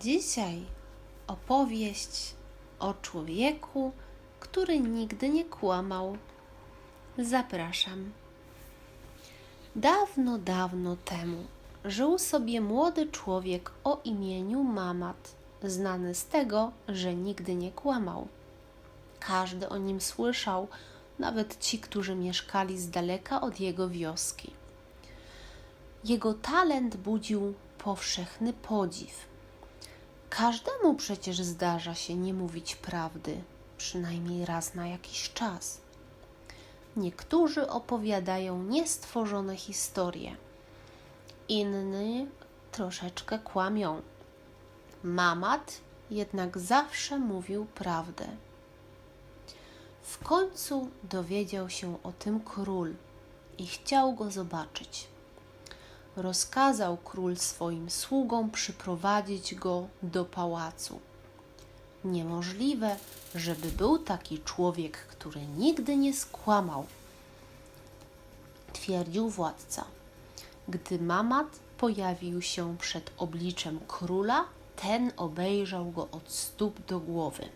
Dzisiaj opowieść o człowieku, który nigdy nie kłamał. Zapraszam. Dawno, dawno temu żył sobie młody człowiek o imieniu Mamat, znany z tego, że nigdy nie kłamał. Każdy o nim słyszał, nawet ci, którzy mieszkali z daleka od jego wioski. Jego talent budził powszechny podziw. Każdemu przecież zdarza się nie mówić prawdy, przynajmniej raz na jakiś czas. Niektórzy opowiadają niestworzone historie, inni troszeczkę kłamią. Mamat jednak zawsze mówił prawdę. W końcu dowiedział się o tym król i chciał go zobaczyć. Rozkazał król swoim sługom przyprowadzić go do pałacu. Niemożliwe, żeby był taki człowiek, który nigdy nie skłamał, twierdził władca. Gdy Mamat pojawił się przed obliczem króla, ten obejrzał go od stóp do głowy.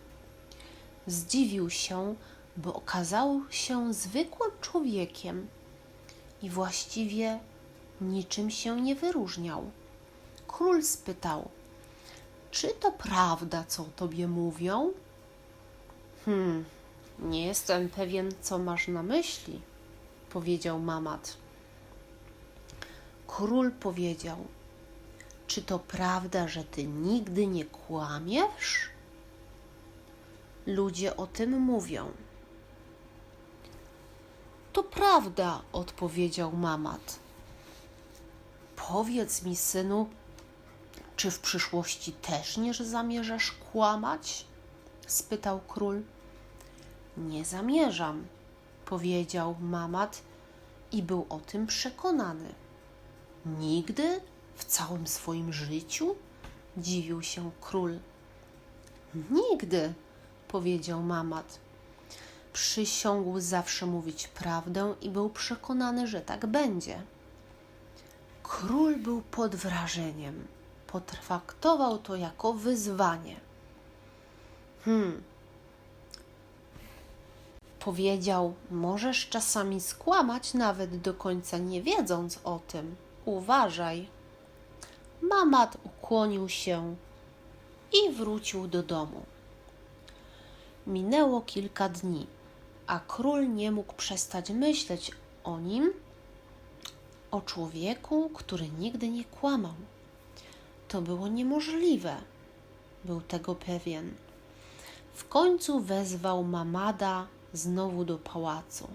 Zdziwił się, bo okazał się zwykłym człowiekiem i właściwie niczym się nie wyróżniał. Król spytał: Czy to prawda, co tobie mówią? Hmm, nie jestem pewien, co masz na myśli, powiedział Mamat. Król powiedział: Czy to prawda, że ty nigdy nie kłamiesz? Ludzie o tym mówią. To prawda, odpowiedział Mamat. Powiedz mi, synu, czy w przyszłości też nie zamierzasz kłamać? spytał król. Nie zamierzam, powiedział Mamat i był o tym przekonany. Nigdy w całym swoim życiu? dziwił się król. Nigdy, powiedział Mamat. Przysiągł zawsze mówić prawdę i był przekonany, że tak będzie. Król był pod wrażeniem. Potraktował to jako wyzwanie. Hmm. Powiedział: Możesz czasami skłamać, nawet do końca nie wiedząc o tym. Uważaj. Mamat ukłonił się i wrócił do domu. Minęło kilka dni, a król nie mógł przestać myśleć o nim o człowieku, który nigdy nie kłamał. To było niemożliwe. Był tego pewien. W końcu wezwał Mamada znowu do pałacu.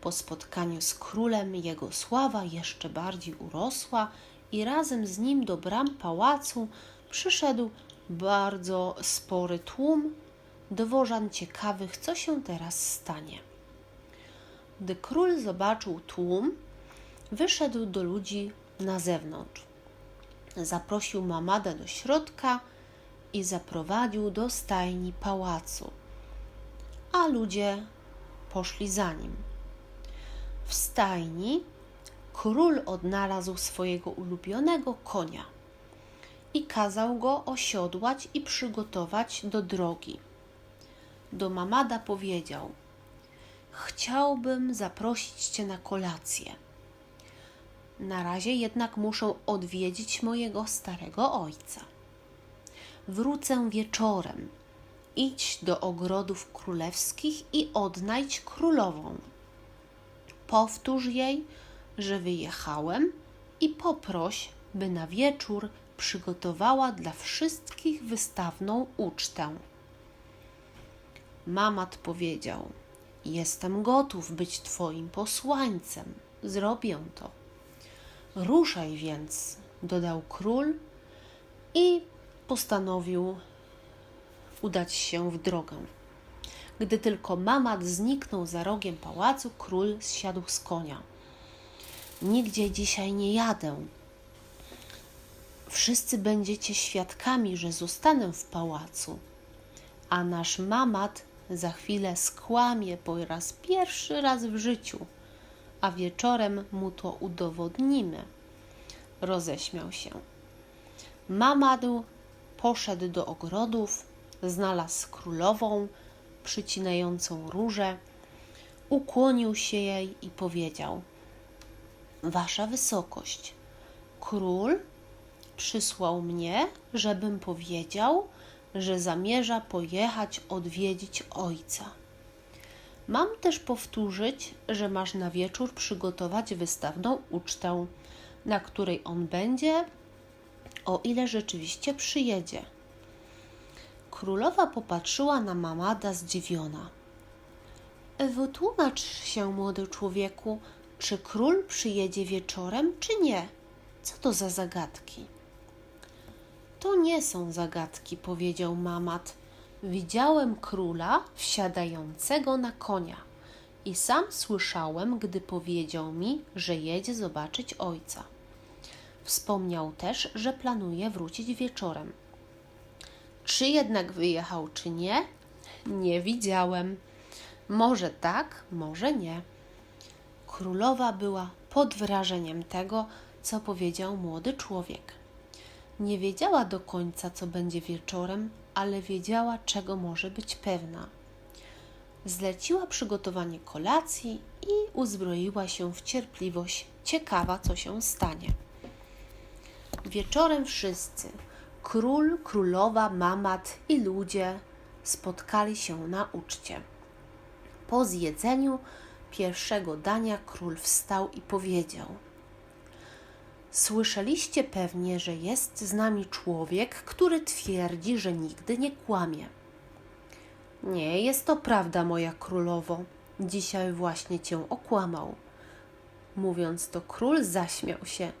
Po spotkaniu z królem jego sława jeszcze bardziej urosła i razem z nim do bram pałacu przyszedł bardzo spory tłum dworzan ciekawych, co się teraz stanie. Gdy król zobaczył tłum, wyszedł do ludzi na zewnątrz. Zaprosił Mamada do środka i zaprowadził do stajni pałacu, a ludzie poszli za nim. W stajni król odnalazł swojego ulubionego konia i kazał go osiodłać i przygotować do drogi. Do Mamada powiedział: Chciałbym zaprosić cię na kolację na razie jednak muszę odwiedzić mojego starego ojca. Wrócę wieczorem. Idź do ogrodów królewskich i odnajdź królową. Powtórz jej, że wyjechałem i poproś, by na wieczór przygotowała dla wszystkich wystawną ucztę. Mamat powiedział: Jestem gotów być Twoim posłańcem. Zrobię to. Ruszaj więc, dodał król i postanowił udać się w drogę. Gdy tylko Mamat zniknął za rogiem pałacu, król zsiadł z konia. Nigdzie dzisiaj nie jadę. Wszyscy będziecie świadkami, że zostanę w pałacu, a nasz Mamat za chwilę skłamie po raz pierwszy raz w życiu a wieczorem mu to udowodnimy. Roześmiał się. Mamadł poszedł do ogrodów, znalazł królową przycinającą róże, ukłonił się jej i powiedział: Wasza wysokość, król przysłał mnie, żebym powiedział, że zamierza pojechać odwiedzić ojca. Mam też powtórzyć, że masz na wieczór przygotować wystawną ucztę, na której on będzie, o ile rzeczywiście przyjedzie. Królowa popatrzyła na Mamada zdziwiona. Wytłumacz się, młody człowieku, czy król przyjedzie wieczorem, czy nie? Co to za zagadki? To nie są zagadki, powiedział Mamat. Widziałem króla wsiadającego na konia i sam słyszałem, gdy powiedział mi, że jedzie zobaczyć ojca. Wspomniał też, że planuje wrócić wieczorem. Czy jednak wyjechał, czy nie? Nie widziałem. Może tak, może nie. Królowa była pod wrażeniem tego, co powiedział młody człowiek. Nie wiedziała do końca, co będzie wieczorem, ale wiedziała, czego może być pewna. Zleciła przygotowanie kolacji i uzbroiła się w cierpliwość, ciekawa, co się stanie. Wieczorem wszyscy król, królowa, mamat i ludzie spotkali się na uczcie. Po zjedzeniu pierwszego dania król wstał i powiedział: Słyszeliście pewnie, że jest z nami człowiek, który twierdzi, że nigdy nie kłamie. Nie, jest to prawda, moja królowo. Dzisiaj właśnie cię okłamał. Mówiąc to, król zaśmiał się.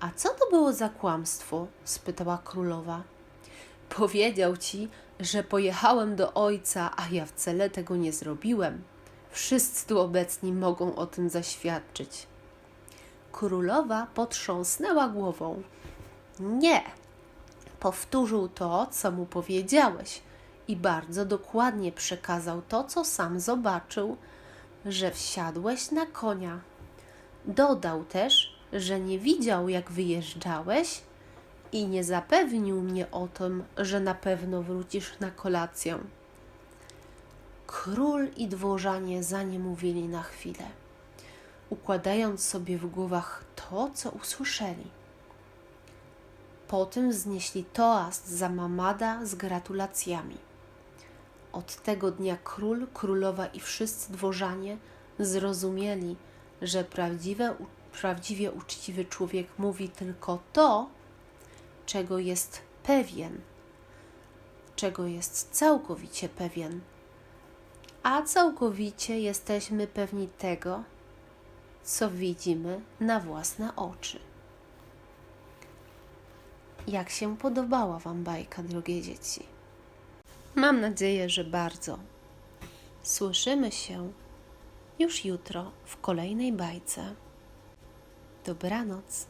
A co to było za kłamstwo? spytała królowa. Powiedział ci, że pojechałem do ojca, a ja wcale tego nie zrobiłem. Wszyscy tu obecni mogą o tym zaświadczyć. Królowa potrząsnęła głową. Nie, powtórzył to, co mu powiedziałeś, i bardzo dokładnie przekazał to, co sam zobaczył, że wsiadłeś na konia. Dodał też, że nie widział, jak wyjeżdżałeś i nie zapewnił mnie o tym, że na pewno wrócisz na kolację. Król i dworzanie zaniemówili na chwilę, układając sobie w głowach to, co usłyszeli. Potem znieśli toast za Mamada z gratulacjami. Od tego dnia król, królowa i wszyscy dworzanie zrozumieli, że prawdziwe, prawdziwie uczciwy człowiek mówi tylko to, czego jest pewien, czego jest całkowicie pewien, a całkowicie jesteśmy pewni tego, co widzimy na własne oczy. Jak się podobała Wam bajka, drogie dzieci? Mam nadzieję, że bardzo. Słyszymy się już jutro w kolejnej bajce. Dobranoc.